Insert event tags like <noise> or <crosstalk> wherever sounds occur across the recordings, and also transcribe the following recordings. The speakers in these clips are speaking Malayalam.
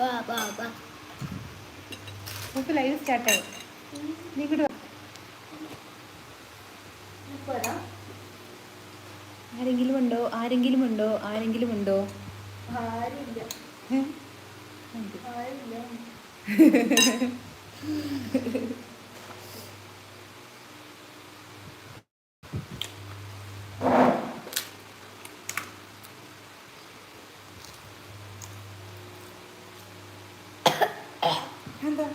ബാ ബാ ബാ നമുക്ക് ലൈവ് സ്റ്റാർട്ടായി നീ കൂടെ ആരെങ്കിലും ഉണ്ടോ? ആരെങ്കിലും ഉണ്ടോ? ആരെങ്കിലും ഉണ്ടോ? ആരില്ല <laughs> ഏ? ആരില്ല എന്താ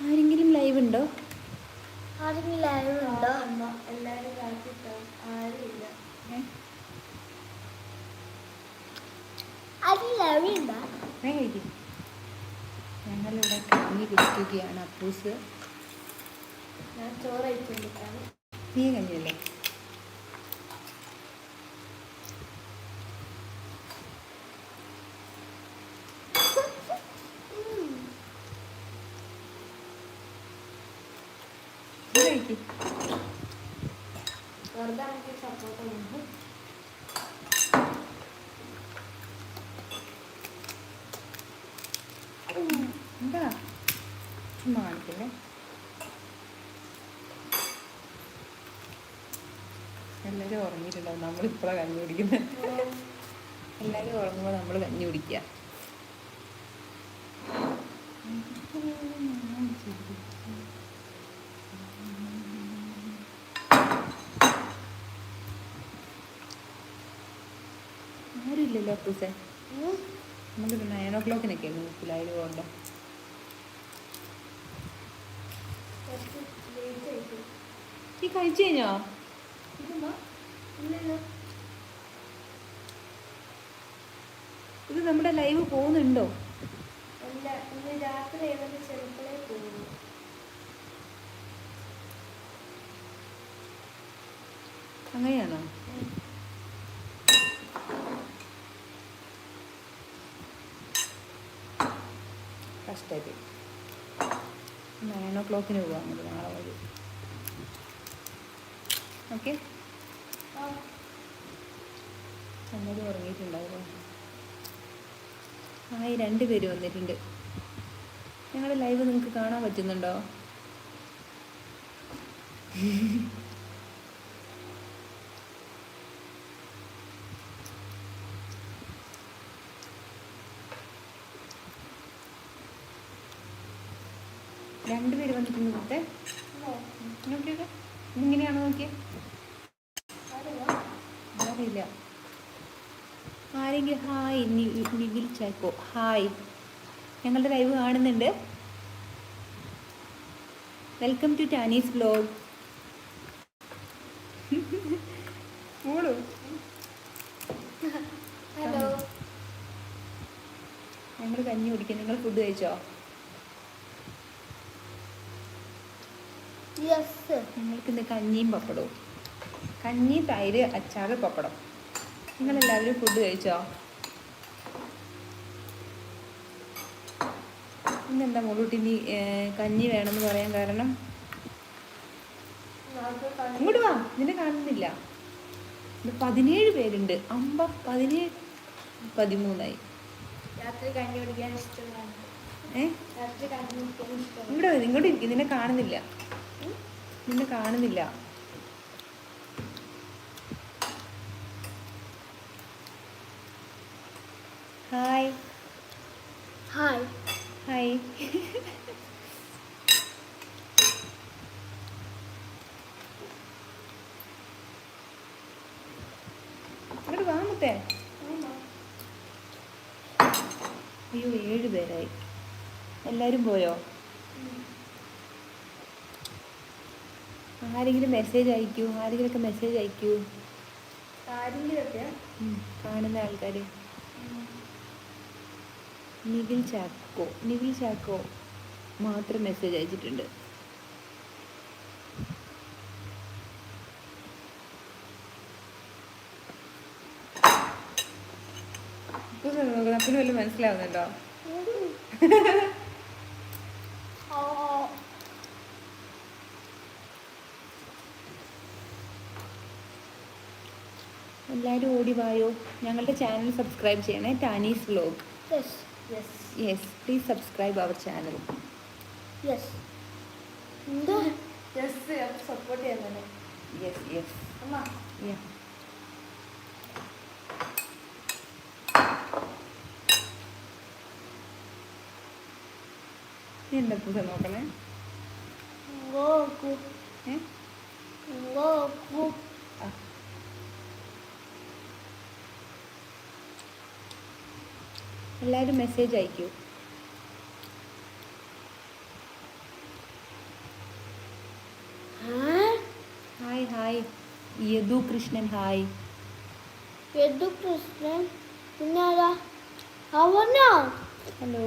ആരെങ്കിലും ലൈവ് ഉണ്ടോ ആരെങ്കിലും ലൈവ് ഉണ്ടോ എല്ലാരും കാത്തിട്ടോ ആരുമില്ല ഏ? ആരും ലൈവ് ഉണ്ടോ വേഗം കഴിക്ക്. ഞങ്ങളിവിടെ കഞ്ഞി കുടിക്കുകയാണ്. അപ്പൂസ്. ഞാൻ ചോറ് കഴിച്ചിട്ടാണ് നീ കഞ്ഞിയല്ലേ നീ കഴിക്ക്. വെറുതെ എനിക്ക് സപ്പോർട്ട് ഉണ്ട് എന്താ ചുമ്മാ കാണിക്കല്ലേ എല്ലാവരും ഉറങ്ങിയിട്ടുണ്ടാവും. നമ്മളിപ്പോഴാണ് കഞ്ഞി കുടിക്കുന്നത് എല്ലാവരും ഉറങ്ങുമ്പോൾ നമ്മൾ കഞ്ഞി കുടിക്കുക ആരുമില്ലല്ലോ നമുക്ക് നമുക്കൊരു നയൻ ഓ ക്ലോക്കിനൊക്കെ മുക്കിലായിൽ പോകണ്ട ഈ കഴിച്ചു കഴിഞ്ഞോ? ഇത് നമ്മുടെ ലൈവ് പോകുന്നുണ്ടോ? അല്ല ഇന്ന് രാത്രി ഏതൊക്കെ ചെറുക്കളെ പോകുന്നു? അങ്ങനെയാണോ? കഷ്ടമായിട്ട് നയൻ ഓ ക്ലോക്കിന് നമുക്ക് നാളെ വഴി. ഓക്കെ എല്ലാവരും ഉറങ്ങിയിട്ടുണ്ടാവുമോ? ആ ഈ രണ്ട് പേര് വന്നിട്ടുണ്ട്. ഞങ്ങളുടെ ലൈവ് നിങ്ങൾക്ക് കാണാൻ പറ്റുന്നുണ്ടോ? രണ്ടുപേര് വന്നിട്ടുണ്ട്. ഇങ്ങനെയാണോ നോക്കിയേ? ആരെങ്കിലും ഹായ് നി- നിഖിൽ ചാക്കോ ഹായ് ഞങ്ങളുടെ ലൈവ് കാണുന്നുണ്ട്. Welcome to Tani's blog hello ഞങ്ങൾ കഞ്ഞി കുടിക്കും നിങ്ങൾ ഫുഡ് കഴിച്ചോ? യെസ് ഞങ്ങൾക്ക് ഇന്ന് കഞ്ഞിയും പപ്പടവും. കഞ്ഞി തൈര് അച്ചാറ് പപ്പടം. നിങ്ങൾ എല്ലാവരും ഫുഡ് കഴിച്ചോ? ഇന്നെന്താ മുളൂട്ടി നീ കഞ്ഞി വേണമെന്ന് പറയാൻ കാരണം? ഇങ്ങോട്ട് വാ നിന്നെ കാണുന്നില്ല. ഇത് പതിനേഴ് പേരുണ്ട്. അമ്പ പതിനേഴ് പതിമൂന്നായി. ഇവിടെ ഇങ്ങോട്ട് ഇരിക്കും. നിന്നെ കാണുന്നില്ല. നിന്നെ കാണുന്നില്ല. ഹായ് ഹായ് ഹായ് ഇങ്ങോട്ട് വാ മുത്തേ. അയ്യോ ഏഴ് പേരായി. എല്ലാവരും പോയോ? ആരെങ്കിലും മെസ്സേജ് അയക്കൂ? ആരെങ്കിലുമൊക്കെ മെസ്സേജ് അയക്കൂ? ആരെങ്കിലൊക്കെ ഉം, കാണുന്ന ആൾക്കാർ നിവിൽ ചാക്കോ നിവിൽ ചാക്കോ മാത്രം മെസ്സേജ് അയച്ചിട്ടുണ്ട്. നമുക്ക് വല്ല മനസ്സിലാവുന്നുണ്ടോ? എല്ലാവരും ഓടി വായോ? ഞങ്ങളുടെ ചാനൽ സബ്സ്ക്രൈബ് ചെയ്യണേ Tani's vlog yes please subscribe our channel yes എന്താ? യെസ് സപ്പോർട്ട് ചെയ്യാൻ തന്നെ. യെസ് യെസ് അമ്മ. നീ എന്താ പുസ്തകം നോക്കണേ? ഗോകു ഗോകു എല്ലാവരും message അയക്കൂ. Hi. Hi Yadu Krishnan hi Yadu Krishnan? പിന്നാരാ? അവനോ? ഹലോ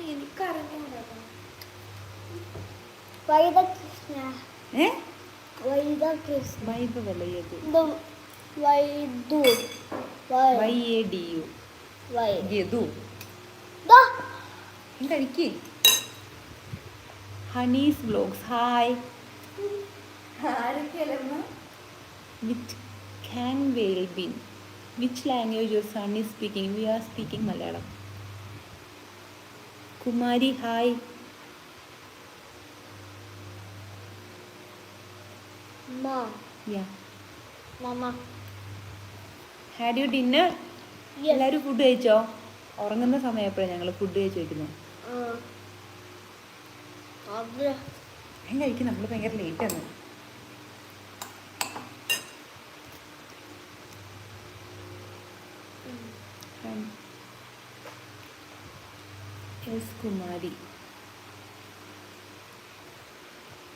എനിക്കറിഞ്ഞൂടാ. വൈദകൃഷ്ണ. ഏ? യദു ഇത് വൈദു. Y. A D U Yadu കഴിക്ക് honey's blogs. Hi. Which can Vel bin. Which language your son is speaking. We are speaking Malayalam. Kumari hi. മാ Mama. Had you dinner? Yes. എല്ലാവരും ഫുഡ് കഴിച്ചോ? ഉറങ്ങുന്ന സമയപ്പോഴാണ് ഞങ്ങൾ ഫുഡ് കഴിച്ച് വെക്കുന്നത് ഞാൻ കഴിക്കും നമ്മൾ ഭയങ്കര ലേറ്റ് ആണ്. S Kumari.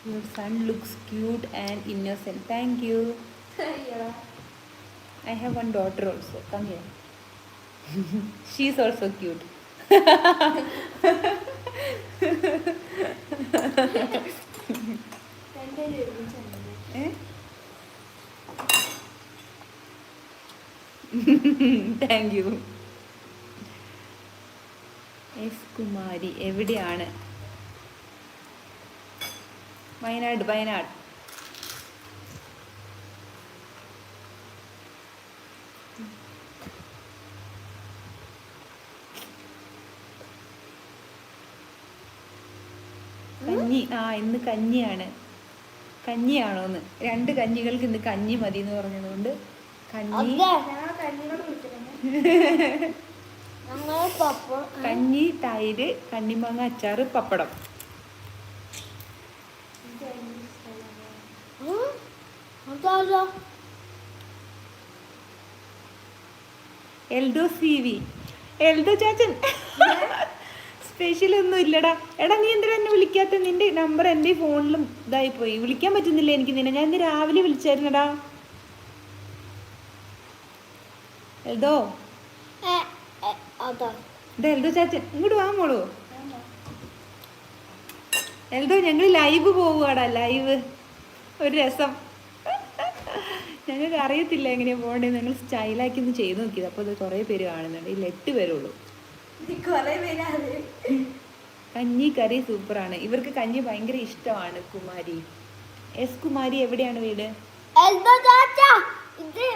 Your son looks cute and innocent thank you <laughs> I have one daughter also. Come here. <laughs> She's also cute. രണ്ടുപേരും ഒരുമിച്ചാണ് Eh? Thank you S Kumari എവിടെയാണ് വയനാട് വയനാട്. കഞ്ഞി ആ ഇന്ന് കഞ്ഞിയാണ്. കഞ്ഞിയാണോന്ന്. രണ്ട് കഞ്ഞികൾക്ക് ഇന്ന് കഞ്ഞി മതി എന്ന് പറഞ്ഞതുകൊണ്ട് കഞ്ഞി <laughs> കഞ്ഞി തൈര് കണ്ണിമാങ്ങ അച്ചാറ് പപ്പടം. അതാ എൽഡോ സി വി എൽഡോ ചാച്ചൻ. സ്പെഷ്യൽ ഒന്നും ഇല്ലടാ. എടാ നീ എന്തിനാ എന്നെ വിളിക്കാത്ത? നിന്റെ നമ്പർ എന്റെ ഫോണിലും ഇതായി പോയി. വിളിക്കാൻ പറ്റുന്നില്ല എനിക്ക് നിന്നെ. ഞാൻ ഇന്ന് രാവിലെ വിളിച്ചായിരുന്നടാ. എൽദോ എൽഡോ ഇതാ എൽദോ ചാച്ചൻ ഇങ്ങോട്ട് വാ മോളൂ. എൽദോ ഞങ്ങൾ ലൈവ് പോവുകടാ ലൈവ് ഒരു രസം. ഞങ്ങൾക്ക് അറിയത്തില്ല എങ്ങനെയാ പോകേണ്ടത് ഞങ്ങൾ സ്റ്റൈലാക്കി ഒന്ന് ചെയ്ത് നോക്കിയത്. അപ്പോൾ ഇത് കുറേ പേര് കാണുന്നുണ്ട്. ഇതിൽ എട്ട് പേരുള്ളൂ. കഞ്ഞി കറി സൂപ്പറാണ്. ഇവർക്ക് കഞ്ഞി ഭയങ്കര ഇഷ്ടമാണ് കുമാരി. എസ് കുമാരി എവിടെയാണ് വീട്? എൽദോ ചാച്ച ഇത്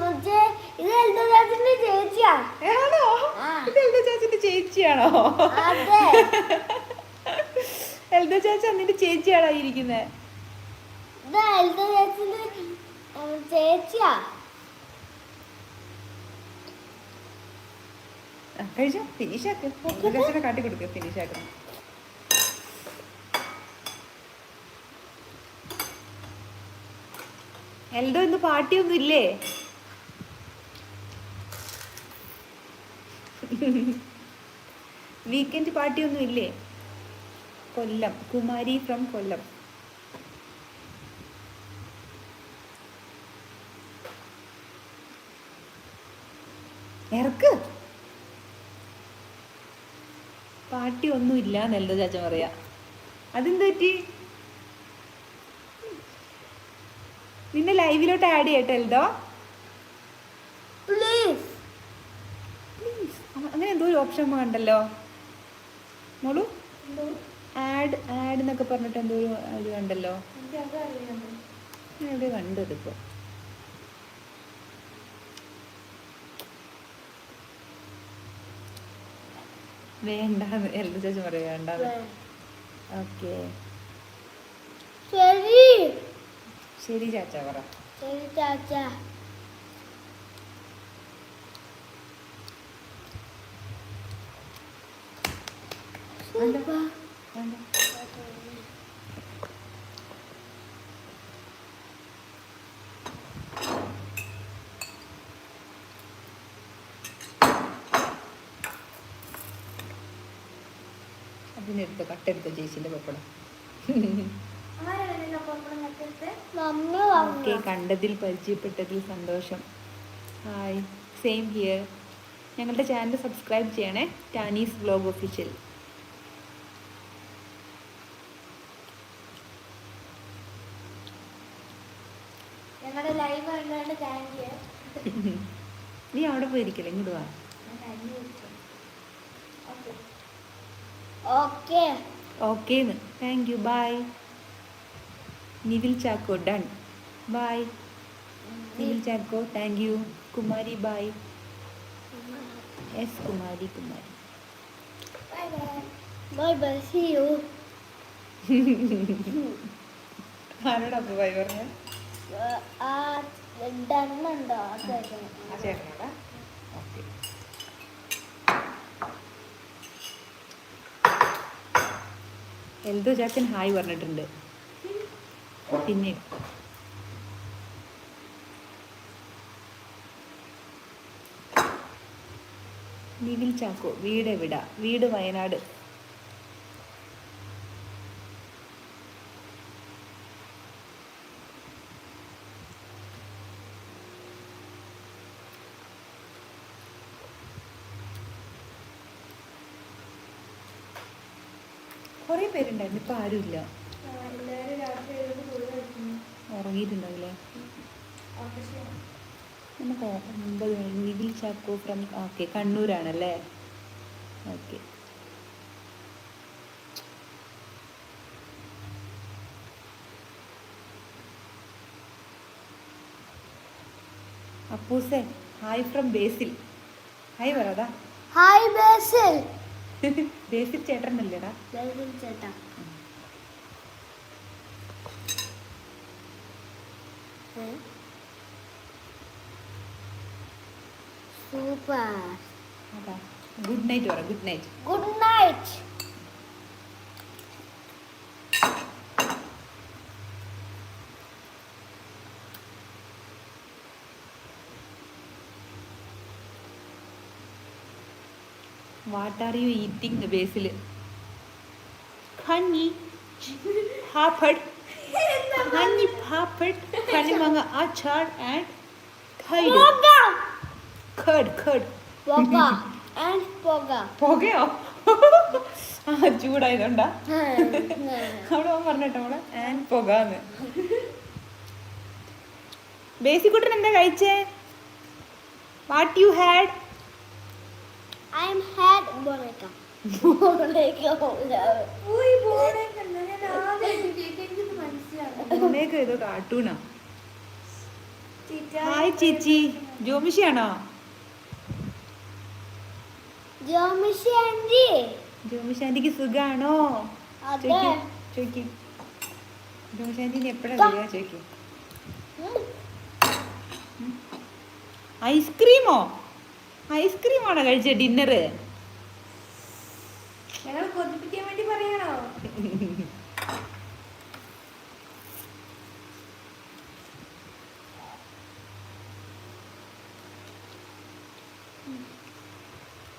മറ്റേ ഇത് എൽദോ ചാച്ചന്റെ ചേച്ചിയാ. ആണോ? എൽദോ ചാച്ചന്റെ ചേച്ചിയാണോ? അതെ. എൽദോ ചാച്ച നിന്റെ ചേച്ചിയാണോ ഇരിക്കുന്നത് ചേച്ചിയാ? കഴിച്ചോ? ഫിനിഷ് ആക്ക് കാട്ടി കൊടുക്കുക ഫിനിഷ് ആക്കണം എൽദോ ഇന്ന് പാട്ടിയൊന്നും ഇല്ലേ? വീക്കെൻഡ് പാട്ടിയൊന്നും ഇല്ലേ? കൊല്ലം. കുമാരി ഫ്രം കൊല്ലം. ഇറക്ക്. പാട്ടി ഒന്നും ഇല്ല എന്നെല്ലോ ചാച്ചൻ പറയാ. അതെന്ത് പറ്റി? നിന്നെ ലൈവിലോട്ട് ആഡ് ചെയ്യട്ടെ എൽദോ? പ്ലീസ്. പ്ലീസ്. അങ്ങനെ എന്തോ ഒരു ഓപ്ഷൻ വേണ്ടല്ലോ. മോളു? ആഡ് ആഡ് എന്നൊക്കെ പറഞ്ഞിട്ട് എന്തോ ഒരു ഇത് കണ്ടല്ലോ. എനിക്ക് അത് അറിയാം ഞാൻ എവിടെ കണ്ടത് ഇപ്പോൾ വേണ്ടാന്ന് എല്ലാ ചേച്ചി പറയും വേണ്ട ഓക്കെ. ശരി. ശരി ചാച്ച പറ. ശരി ചാച്ച. വേണ്ട. വേണ്ട. അതിനെടുത്ത് കട്ടെടുത്ത ചേച്ചിന്റെ പപ്പടം. ഓക്കെ കണ്ടതിൽ പരിചയപ്പെട്ടതിൽ സന്തോഷം. ഹായ് സെയിം ഹിയർ ഞങ്ങളുടെ ചാനൽ സബ്സ്ക്രൈബ് ചെയ്യണേ ടാനീസ് വ്ലോഗ് ഒഫീഷ്യൽ നീ അവിടെ പോയിരിക്കല്ലേ ഇങ്ങോട്ട് വാ. Okay ഓക്കേന്ന് thank you bye Nivil Chacko done bye Nivil Chacko thank you Kumari bye S Kumari Kumari bye bye see you ആരോടാ ബൈ പറഞ്ഞ? ചേട്ടനോടാ എൽദോ ചാച്ചൻ ഹായ് പറഞ്ഞിട്ടുണ്ട്. പിന്നെ. നിവിൽ ചാക്കോ വീട് എവിടാ വീട് വയനാട്. പേരുണ്ടായിരുന്നു ഇപ്പം ആരുമില്ല ഉറങ്ങിയിട്ടുണ്ടാവില്ലേ? നമുക്ക് ഒമ്പത് നിവിൽ ചാക്കോ ഫ്രം ഓക്കെ കണ്ണൂരാണല്ലേ? ഓക്കെ. അപ്പൂസേ ഹായ് ഫ്രം ബേസിൽ ഹായ് പറടാ ഹായ് ബേസിൽ ബേസിൽ ചേട്ടൻ അല്ലേടാ ചേട്ടാ. സൂപ്പർ. ഗുഡ് നൈറ്റ് പറ good night. Good night. What are you eating Basil honey ഹാപ്പഡ് honey ഹാപ്പഡ് കണിമങ്ങ അച്ചാർ ആൻഡ് ഖൈഡ് ഖഡ് ഖഡ് പുകയോ ആ ചൂടായതുകൊണ്ടാ. അവിടെ പറഞ്ഞിട്ടോ മോളെ ആൻഡ് പുകാന്ന് ബേസിക്കുട്ടൻ എന്താ കഴിച്ചേ? What you had I am had ഏതോ കാർട്ടൂണാ ഹായ് ചേച്ചി. ജോമിഷിയാണോ ജോമിഷി ആന്റി ജോമിഷി ആന്റിക്ക് സുഖാണോ? ചോദിക്കും ജോമിഷ് ആന്റിന് എപ്പോഴാ വരിക? ചോദിക്കും. ഐസ്ക്രീമോ? ഐസ്ക്രീമാണോ കഴിച്ച ഡിന്നറ്? ഞങ്ങൾ കൊതിപ്പിക്കാൻ വേണ്ടി പറയണോ?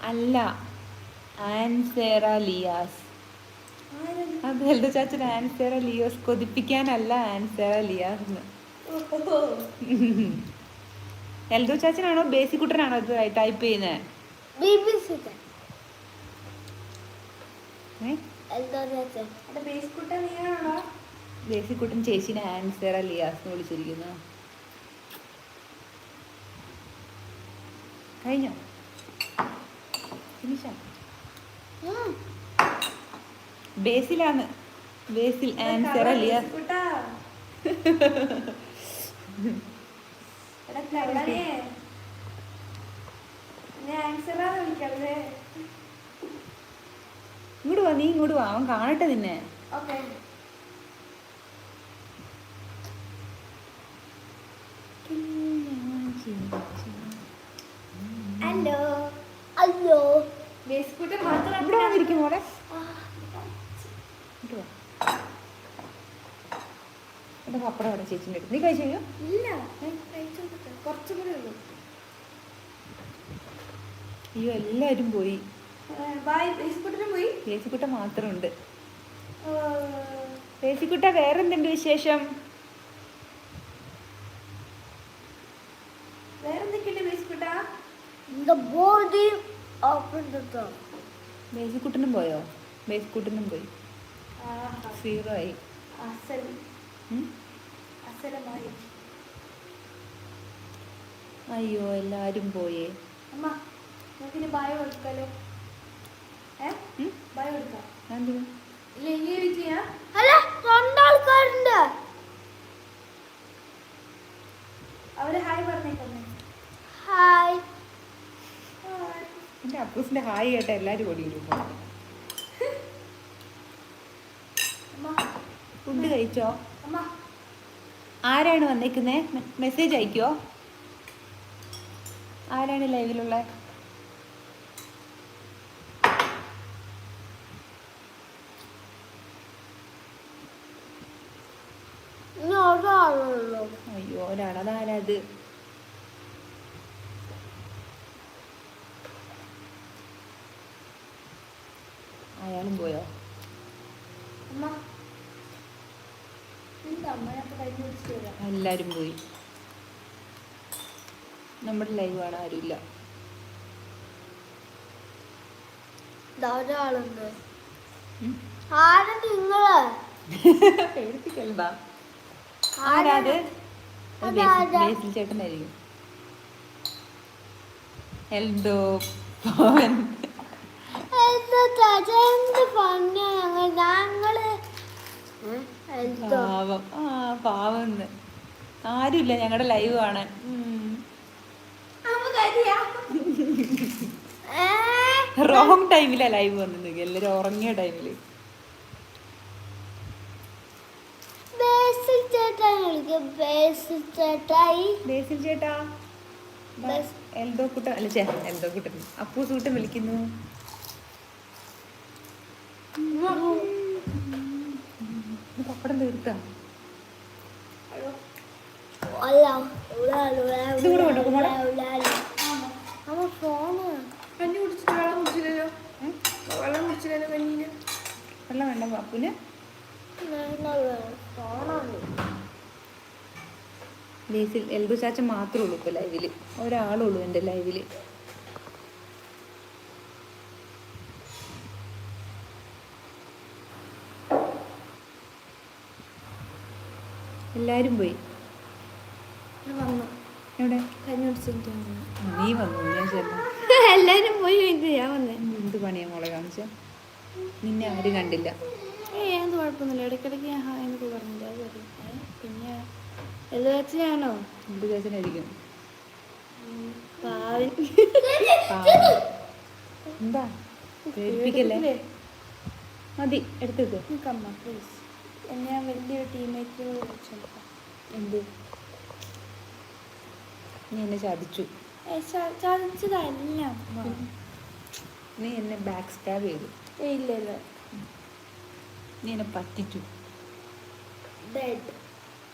അല്ല. ആൻസേറ ലിയാസ്. അത് എൽദോ ചാച്ചൻ ആൻസേറ ലിയോസ് കൊതിപ്പിക്കാനല്ല ആൻസേറ ലിയാസ് എൽദോ ചാച്ചനാണോ ബേസിക്കുട്ടനാണോ ഇത് ടൈപ്പ് ചെയ്യുന്നത് BBC ഏ എന്തോ അത് ബേസ് കുട്ട നീയാണോ ബേസിക്കുട്ടൻ ചേച്ചിനെ ആൻസർ ലിയാസ് എന്ന് വിളിച്ചിരിക്കുന്നു. കഴിഞ്ഞോ? ഫിനിഷാ? ബേസിലാണ്. ബേസിൽ ആൻസർ കുട്ടാ. എടാ കള്ളനെ. <laughs> ഇങ്ങോട്ട് വാ നീ ഇങ്ങോട്ട് വാ അവൻ കാണട്ടെ നിന്നെ. ഓക്കേ. ഹലോ. അയ്യോ ബേസ്കുട്ടൻ മാത്രം ഇവിടെ വന്നിരിക്കും മോളെ ഇങ്ങോട്ട് വാ. എന്റെ പപ്പടം അവിടെ ചേച്ചിന്റെ നീ കഴിച്ചോ ഇല്ല. കുറച്ചും കൂടെ ഉള്ളൂ. അയ്യോ എല്ലാവരും പോയി. ബായ് പോയി? മാത്രമുണ്ട്. വേറെന്തുണ്ട് വിശേഷം? വേറെന്തൊക്കെയുണ്ട് ബേസിക്കുട്ടനും പോയോ? ബേസിക്കുട്ടനും പോയി. ആഹാ. സീറോ ആയി അസൽ ഉം? അസലമായി. അയ്യോ എല്ലാരും പോയേ. അമ്മ നമുക്കിനി ബായ കൊടുക്കാലോ. എന്റെ അപ്പൂസിന്റെ ഹായ് കേട്ട എല്ലാരും ഓടി വരും ഫുഡ് കഴിച്ചോ? അമ്മ. ആരാണ് വന്നേക്കുന്നേ? മെസ്സേജ് അയക്കോ ആരാണ് ലൈവിലുള്ള ഇനി ഒരാളുള്ളൂ അയ്യോ ഒരാൾ അതാരത് അയാളും പോയോ? അമ്മ എന്താ അമ്മയൊക്കെ കഴിഞ്ഞ് വിളിച്ചിട്ട് വരാം. എല്ലാരും പോയി. നമ്മുടെ ലൈവ് ആണ് ആരുമില്ല. ഒരാളുണ്ട്? ആരാ നിങ്ങൾ? <laughs> പേടിപ്പിക്കണ്ടാ. ആരാത്? ബേസിൽ- ചേട്ടനായിരിക്കും. എൽദോ പവൻ. പാവം. ആ പാവം ആരുമില്ല ഞങ്ങളുടെ ലൈവ് കാണാൻ? റോങ് ടൈമിലാ ലൈവ് വന്നിട്ടുണ്ടെങ്കിൽ എല്ലാരും ഉറങ്ങിയ ടൈമിൽ ബേസിൽ ചേട്ടാ ബേസിൽ ചേട്ടായി. ബേസിൽ ചേട്ടാ. എൽദോ കുട്ടൻ അല്ല ചേ എൽദോ കുട്ടൻ അപ്പൂസ് കുട്ടൻ വിളിക്കുന്നു. പപ്പടം തീർത്താ കഞ്ഞി കുടിച്ചിട്ട് വെള്ളം കുടിച്ചില്ലല്ലോ? വെള്ളം കുടിച്ചില്ലല്ലോ കഞ്ഞീന് വെള്ളം വേണ്ട പപ്പുന് ഫോണാണ് ബേസിൽ എൽബു ചാച്ച മാത്രമേ ഉള്ളൂ ഇപ്പൊ ലൈവിൽ ഒരാളുള്ളൂ എന്റെ ലൈവിൽ എല്ലാരും പോയി? വന്നു. എവിടെ? നീ വന്നു ഞാൻ <laughs> എല്ലാരും പോയി ഞാൻ വന്നേ. എന്ത് പണിയാ മോളെ കാണിച്ച? നിന്നെ ആരും കണ്ടില്ല. ഏ എന്ത് കുഴപ്പമൊന്നുമില്ല. ഇടയ്ക്കിടയ്ക്ക് ഞാൻ ഹായ് എന്നൊക്കെ പറഞ്ഞില്ല? പിന്നെ എന്താ വെച്ച് ഞാനോ എന്ത് കേസനായിരിക്കും പാവൻ. എന്താ? പേടിപ്പിക്കല്ലേ? മതി എടുത്തേക്ക് നിൽക്കമ്മ പ്ലീസ് എന്നെ ഞാൻ വലിയൊരു ടീമേറ്റ് വിളിച്ചെടുക്കാം. എന്ത്? നീ എന്നെ ചതിച്ചു. ചതിച്ചതല്ല നീ എന്നെ ബാക്ക് സ്റ്റാബ് ചെയ്തു. ഏ ഇല്ല ഇല്ല. നീ എന്നെ പറ്റിച്ചു. ഡെഡ്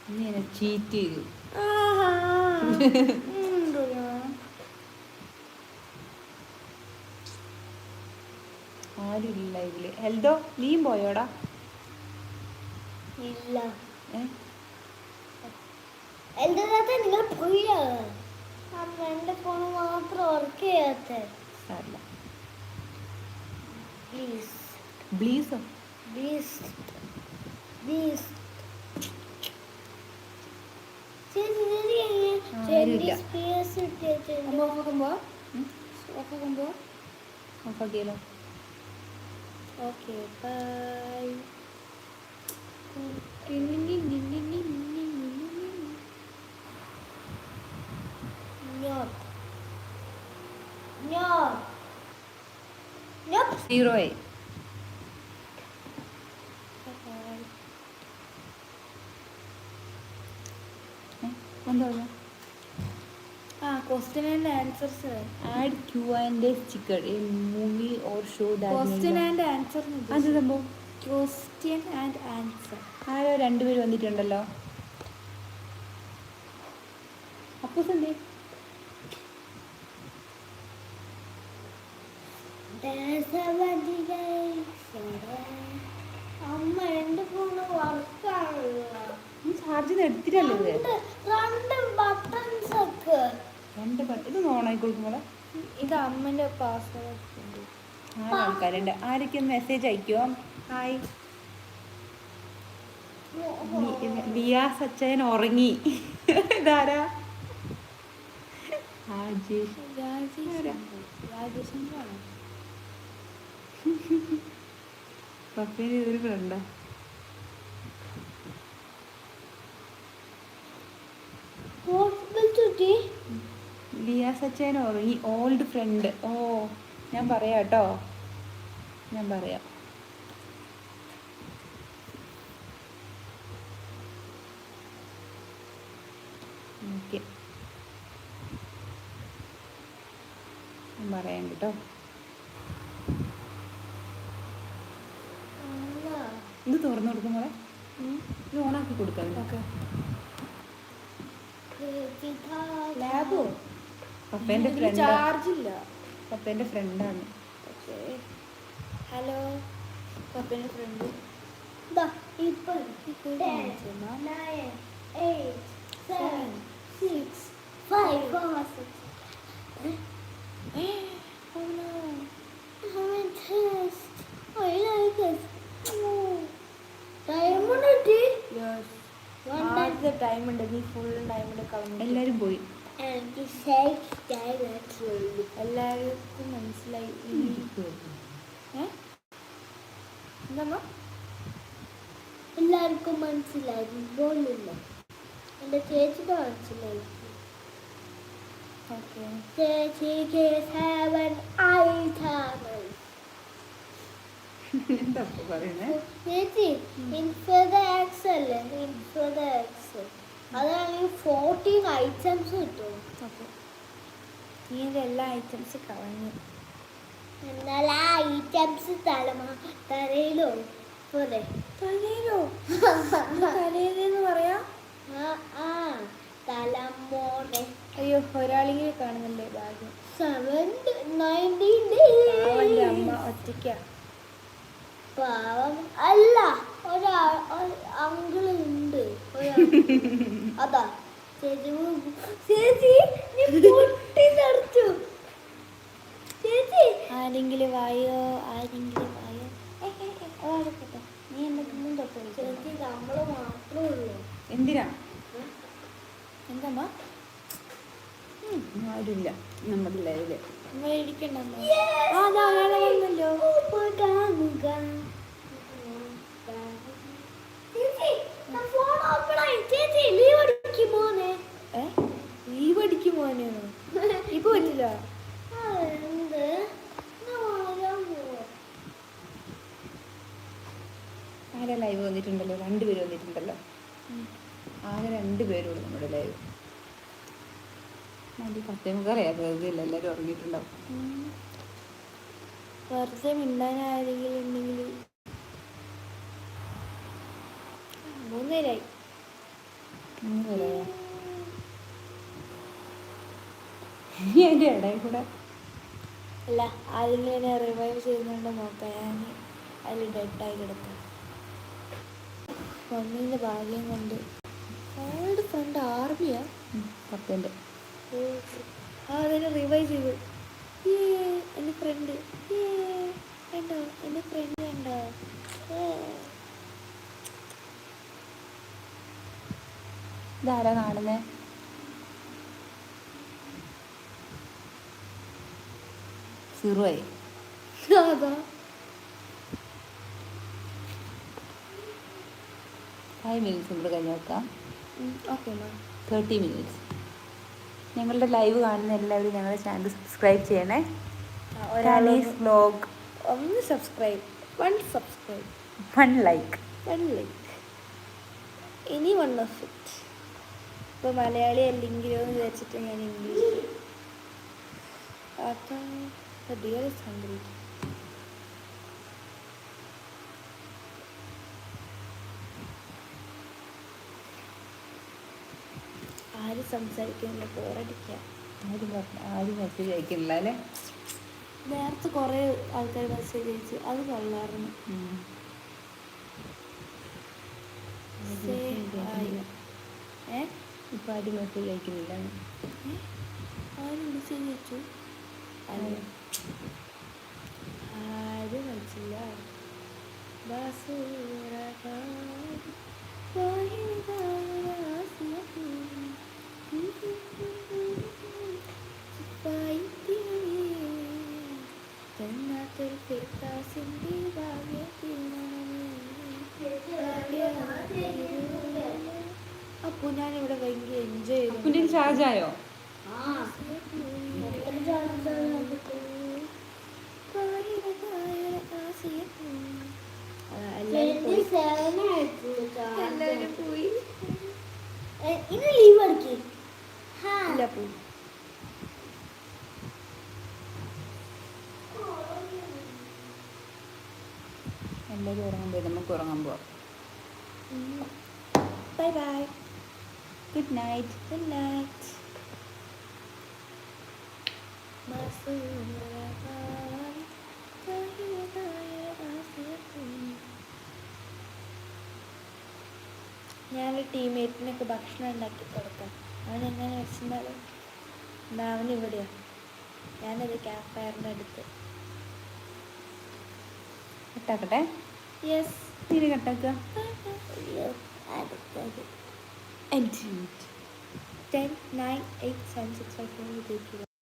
നീ എന്നെ ചീറ്റ് ചെയ്തു. ആഹാ. ഉണ്ടല്ലോ. ആരും ഇല്ല ഇതിൽ. ഹെൽദോ നീയും പോയോടാ? ഇല്ല. നിങ്ങൾ പോയോ അമ്മ എന്റെ ഫോൺ മാത്രം വർക്ക് ചെയ്യാത്ത. പ്ലീസ് ബ്ലീസോ പ്ലീസ് പ്ലീസ് ചേച്ചി ആരുമില്ല. സ്പേസ് ഇട്ടിട്ടുണ്ട് അമ്മ നോക്കുമ്പോ നോക്കുമ്പോ നോക്കിയാലോ okay bye Not. Not. Nope. Zero ആയി എന്താ ആ answers add Q and sticker a movie or show question and answer അത് സംഭവം. ക്വസ്റ്റ്യൻ ആൻഡ് ആൻസർ ആരോ രണ്ടുപേര് വന്നിട്ടുണ്ടല്ലോ. അപ്പൂസെന്തേ അമ്മ എന്റെ ഫോണ് വർക്കാണല്ലോ ചാർജ് എടുത്തിട്ടല്ലേ രണ്ട് ബട്ടൺസ് ഒക്കെ. രണ്ട് ബട്ടൺ ഇത് ഓണായി കൊടുക്കുമ്പോൾ ഇത് അമ്മന്റെ പാസ്വേഡ് നാല് ആൾക്കാരുണ്ട്? ആരൊക്കെ മെസ്സേജ് അയക്കുമോ ഹായ്. വിയാസ് അച്ഛൻ ഉറങ്ങി. ഇതാരാ? രാജേഷ്? രാജേഷിന്റെ പപ്പേന് ഇതൊരു ഫ്രണ്ടാ ഹോസ്പിറ്റൽ ചുറ്റി ലിയാസ് അച്ഛൻ ഉറങ്ങി ഓൾഡ് ഫ്രണ്ട് ഓ ഞാൻ പറയാം കേട്ടോ. ഞാൻ പറയാം. ഓക്കെ. ഞാൻ പറയാം കേട്ടോ. ഇത് തുറന്നു കൊടുക്കും മോളെ. ഇത് ഓണാക്കി കൊടുക്കാം ഓക്കെ. ലാബോ പപ്പേന്റെ ഫ്രണ്ട് ചാർജ് ഇല്ല. പപ്പേന്റെ ഫ്രണ്ടാണ് ഹലോ. പപ്പേന്റെ ഫ്രണ്ട് എല്ലാവരും പോയി. എല്ലാവർക്കും മനസ്സിലായി. എല്ലാവർക്കും മനസ്സിലായി. ബോളില്ല എന്റെ ചേച്ചിക്ക് മനസ്സിലായി ചേച്ചിക്ക്. എന്താ പറയുന്നത് ചേച്ചി ഇൻഫോദ എക്സ് അല്ലേ ഇൻഫോദ എക്സ് അതാണെങ്കിൽ ഫോർട്ടീൻ ഐറ്റംസ് കിട്ടും. ഓക്കെ. നീ എല്ലാ ഐറ്റംസ് കളഞ്ഞു. എന്നാൽ ആ ഐറ്റംസ് തലമ തലയിലോ? പോലെ. തലയിലോ? <laughs> തലയിലെന്ന് പറയാ? ആ തലമോടെ അയ്യോ ഒരാളെങ്കിലും കാണുന്നുണ്ട് ഭാഗ്യം. സെവൻ നയന്റീൻ അമ്മ ഒറ്റയ്ക്കാ. പാവം. അല്ല ഒരാ അങ്കിൾ ഉണ്ട് <laughs> അതാ ചേച്ചി ചേച്ചി പൊട്ടിത്തെറിച്ചു ചേച്ചി. ആരെങ്കിലും വായോ ആരെങ്കിലും വായോ. നീ എന്തെങ്കിലും തൊട്ട് ചേച്ചി നമ്മൾ മാത്രമേ ഉള്ളൂ. എന്തിനാ? എന്തമ്മ? ആരുമില്ല. നമ്മുടെ ലൈവിൽ. നമ്മൾ ഇരിക്കണ്ടമ്മ ആ ഒരാളെ വന്നല്ലോ. കാണുക ചേച്ചി ഫോൺ ഓപ്പൺ ആയി ചേച്ചി ലീവ് അടിക്കും മോനെ. ഇപ്പൊ പറ്റില്ല. ആരാ ലൈവ് വന്നിട്ടുണ്ടല്ലോ? രണ്ടുപേര് വന്നിട്ടുണ്ടല്ലോ. ആകെ രണ്ടുപേരുള്ളൂ നമ്മുടെ ലൈവ് പത്തേ മുക്കാലേ വെറുതെയില്ല എല്ലാവരും ഉറങ്ങിയിട്ടുണ്ടാവും. വെറുതെ മിണ്ടാൻ ആരെങ്കിലും ഉണ്ടെങ്കിൽ മൂന്നേരായി? മൂന്ന് പേരായോ ഇനി <laughs> അതിന്റെ ഇടയിൽ കൂടെ. അല്ല ആരെങ്കിലും എന്നെ റിവൈവ് ചെയ്യുന്നുണ്ടോ നോക്കാം ഞാൻ അതിൽ ഡെഡായി കിടക്കാം. മമ്മീന്റെ ഭാഗ്യം കൊണ്ട്. അവളുടെ ഫ്രണ്ട് ആർമിയാ? ഉം, പത്തേന്റെ ആ അതിനെ റിവൈവ് ചെയ്തു. ഏ എന്റെ ഫ്രണ്ട് ഏ കണ്ടോ? എന്റെ ഫ്രണ്ട് കണ്ടോ? ഏ. ഇതാരാ കാണുന്നത് സീറോയായി ഫൈവ് മിനിറ്റ്സ് നമ്മൾ കഴിഞ്ഞ് വെക്കാം ഓക്കെ തേർട്ടി മിനിറ്റ്സ് ഞങ്ങളുടെ ലൈവ് കാണുന്ന എല്ലാവരും ഞങ്ങളുടെ ചാനൽ സബ്സ്ക്രൈബ് ചെയ്യണേ. ഒരാളീസ് വ്ലോഗ് ഒന്ന് subscribe one subscribe one like one like any one of it ഇപ്പോൾ മലയാളി അല്ലെങ്കിലോ എന്ന് വിചാരിച്ചിട്ട് ഞാൻ ഇംഗ്ലീഷ്. ഡിയർ ഇസ് സംഗ്രഹിക്കും ആര് സംസാരിക്കുന്നില്ല ബോറടിക്കുക ആരും ആരും മെസ്സേജ് അയക്കുന്നില്ല അല്ലേ? നേരത്തെ കുറേ ആൾക്കാർ മെസ്സേജ് അയച്ചു. അത് കൊള്ളാറുണ്ട് ഏഹ് ഏ? ഇപ്പം ആരും മെസ്സേജ് അയക്കുന്നില്ല ആരും മെസ്സേജ് അയച്ചു ആരും അയച്ചില്ല ബസുറകാരി വാഹിദായാസിയഹു. ചിപ്പായിത്തിരവേ, ജന്നാത്തുൽ ഫിർദൗസിന്റെ ഞാൻ ഇവിടെ ഭയങ്കര എൻജോയ് അപ്പുന്റെ ചെയ്തു ചാർജ് ആയോ എല്ലാവരും ഉറങ്ങാൻ പോയി. നമുക്ക് ഉറങ്ങാൻ പോവാം bye bye good night good night ഞാൻ ടീംമേറ്റിനൊക്കെ ഭക്ഷണം ഉണ്ടാക്കി കൊടുക്കാം. അവൻ എങ്ങനെ വെച്ചിരുന്നാലും എന്താ അവൻ ഇവിടെയാ. ഞാനത് ക്യാമ്പ് ഫയറിന്റെ അടുത്ത്. കട്ടാക്കട്ടെ? യെസ് നീര് കട്ടാക്കുക അടുത്തത്. and Jude. 10, 9, 8, 10, 6, 5, 4, 3, 2, 1.